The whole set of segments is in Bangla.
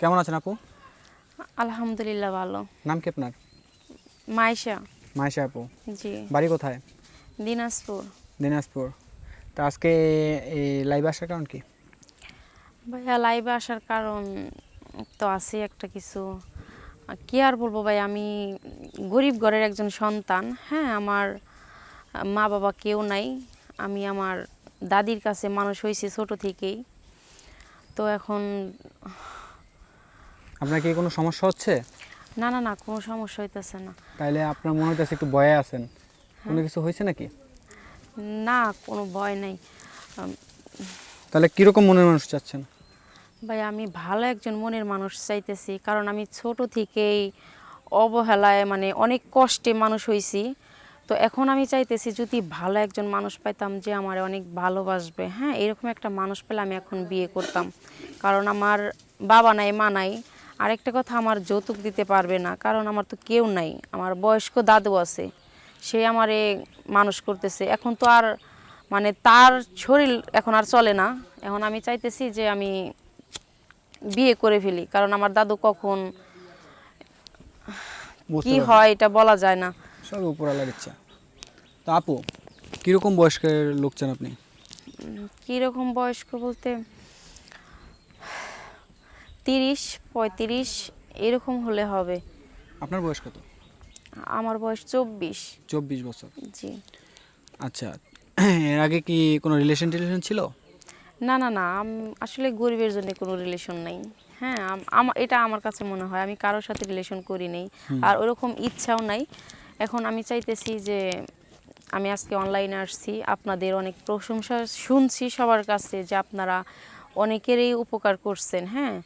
কেমন আছেন আপু? আলহামদুলিল্লাহ ভালো। নাম কি আপনার? মাইশা মাইশা আপু। জি। বাড়ি কোথায়? দিনাজপুর। দিনাজপুর। তা আজকে এই লাইভ আসার কারণ কি? ভাইয়া লাইভে আসার কারণ তো আছে একটা কিছু। কি আর বলব ভাই আমি গরিব ঘরের একজন সন্তান। হ্যাঁ আমার মা বাবা কেউ নাই। আমি আমার দাদির কাছে মানুষ হয়েছি ছোট থেকেই। তো এখন আপনার কি কোনো সমস্যা হচ্ছে? না না না কোনো সমস্যা হইতেছে না। তাইলে আপনার মনে হচ্ছে একটু ভয়ে আছেন। কোনো কিছু হয়েছে নাকি? না কোনো ভয় নাই। তাহলে কীরকম মনের মানুষ চাচ্ছেন? ভাই আমি ভালো একজন মনের মানুষ চাইতেছি কারণ আমি ছোট থেকেই অবহেলায় মানে অনেক কষ্টে মানুষ হয়েছি তো এখন আমি চাইতেছি যদি ভালো একজন মানুষ পাইতাম যে আমার অনেক ভালোবাসবে হ্যাঁ? এরকম একটা মানুষ পেলে আমি এখন বিয়ে করতাম। কারণ আমার বাবা নাই মা নাই। আরেকটা কথা আমার যৌতুক দিতে পারবে না কারণ আমার তো কেউ নাই আমার বয়স্ক দাদু আছে সে আমারে মানুষ করতেছে। এখন তো আর মানে তার শরীর এখন আর চলে না। এখন আমি চাইতেছি যে আমি বিয়ে করে ফেলি কারণ আমার দাদু কখন কি হয় এটা বলা যায় না। সব উপরালার ইচ্ছা তা আপু কীরকম বয়স্কের লোক চান আপনি? কীরকম বয়স্ক বলতে তিরিশ পঁয়ত্রিশ এরকম হলে হবে। আপনার বয়স কত? আমার বয়স চব্বিশ। চব্বিশ বছর। জি। আচ্ছা এর আগে কি কোনো রিলেশন টিলেশন ছিল? না না না আসলে গরিবের জন্য কোনো রিলেশন নাই। হ্যাঁ এটা আমার কাছে মনে হয়। আমি কারোর সাথে রিলেশন করি নেই। আর ওরকম ইচ্ছাও নাই। এখন আমি চাইতেছি যে আমি আজকে অনলাইনে আসছি। আপনাদের অনেক প্রশংসা শুনছি সবার কাছে যে আপনারা অনেকেরই উপকার করছেন হ্যাঁ।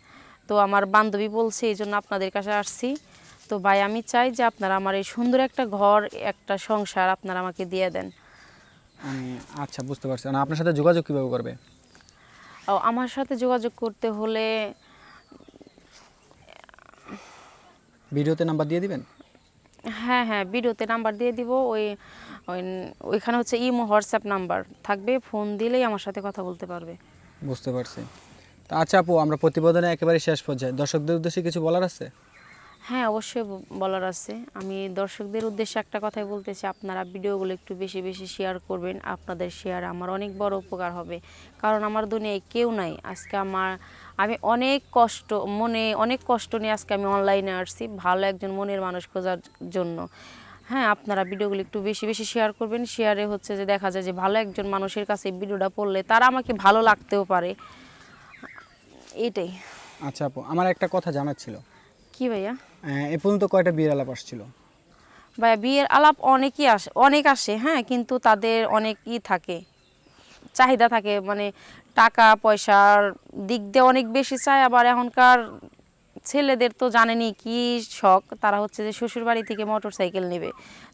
তো আমার বান্ধবী বলছে এই জন্য আপনাদের কাছে আসছি। তো ভাই আমি চাই যে আপনারা আমার এই সুন্দর একটা ঘর একটা সংসার আপনারা আমাকে দিয়ে দেন। আচ্ছা বুঝতে পারছি। মানে আপনার সাথে যোগাযোগ কীভাবে করবে? ও, আমার সাথে যোগাযোগ করতে হলে ভিডিওতে নাম্বার দিয়ে দিবেন? হ্যাঁ হ্যাঁ ভিডিওতে নাম্বার দিয়ে দিব। ওই ওই ওইখানে হচ্ছে ইমো হোয়াটসঅ্যাপ নাম্বার থাকবে। ফোন দিলেই আমার সাথে কথা বলতে পারবে। বুঝতে পারছি। তা আচ্ছা আপু, আমরা প্রতিবেদনে একেবারে শেষ পর্যায়ে। দর্শকদের উদ্দেশ্যে কিছু বলার আছে? হ্যাঁ অবশ্যই বলার আছে। আমি দর্শকদের উদ্দেশ্যে একটা কথাই বলতেছি আপনারা ভিডিওগুলো একটু বেশি বেশি শেয়ার করবেন। আপনাদের শেয়ার আমার অনেক বড় উপকার হবে। কারণ আমার দুনিয়ায় কেউ নাই। আজকে আমার, আমি অনেক কষ্ট, মনে, অনেক কষ্ট নিয়ে আজকে আমি অনলাইনে আসছি। ভালো একজন মনের মানুষ খোঁজার জন্য। হ্যাঁ আপনারা ভিডিওগুলো একটু বেশি বেশি শেয়ার করবেন। শেয়ারে হচ্ছে যে দেখা যায় যে ভালো একজন মানুষের কাছে ভিডিওটা পড়লে তারা আমাকে ভালো লাগতেও পারে। এটাই। আচ্ছা আপু আমার একটা কথা জানার ছিল। কি ভাইয়া? এ পর্যন্ত কয়টা বিয়ের আলাপ আসছিল? ভাইয়া বিয়ের আলাপ অনেকই আসে অনেক আসে হ্যাঁ কিন্তু তাদের অনেকই থাকে চাহিদা থাকে মানে টাকা পয়সার দিক দিয়ে অনেক বেশি চায় আবার এখনকার ছেলেদের তো জানেনি কি শখ তারা হচ্ছে যে শ্বশুর বাড়ি থেকে মোটর সাইকেল নেবে।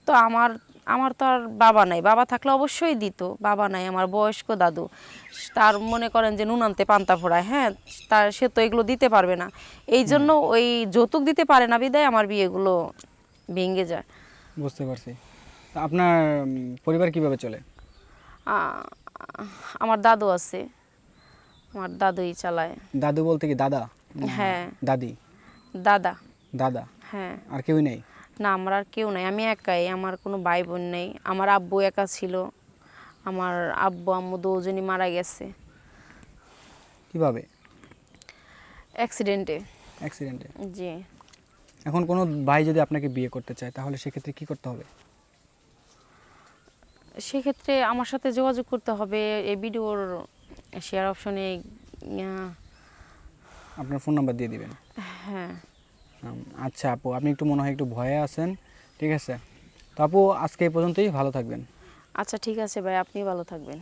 তো আমার আমার তো আর বাবা নাই। বাবা থাকলে অবশ্যই দিত। বাবা নাই আমার বয়স্ক দাদু। তার মনে করেন যে নুন আনতে পান্তা ফোড়ায় হ্যাঁ? তার সে তো এগুলো দিতে পারবে না। এই জন্য ওই যৌতুক দিতে পারে না বিদায় আমার বিয়েগুলো ভেঙে যায়। বুঝতে পারছি। আপনার পরিবার কীভাবে চলে? আমার দাদু আছে। আমার দাদুই চালায়। দাদু বলতে কি দাদা? হ্যাঁ। দাদি? দাদা। দাদা? হ্যাঁ। আর কেউ নেই? না আমার আর কেউ নাই। আমি একাই আমার কোনো ভাই বোন নেই। আমার আব্বু একা ছিল। আমার আব্বু আম্মু দুজনই মারা গেছে। কীভাবে? অ্যাক্সিডেন্টে অ্যাক্সিডেন্টে জি। এখন কোনো ভাই যদি আপনাকে বিয়ে করতে চায় তাহলে সেক্ষেত্রে কি করতে হবে? সেক্ষেত্রে আমার সাথে যোগাযোগ করতে হবে। এই ভিডিওর শেয়ার অপশনে আপনার ফোন নাম্বার দিয়ে দিবেন। হ্যাঁ। আচ্ছা আপু, আপনি একটু মনে হয় একটু ভয়ে আছেন, ঠিক আছে? তো আপু, আজকে এই পর্যন্তই, ভালো থাকবেন। আচ্ছা ঠিক আছে ভাই আপনি ভালো থাকবেন।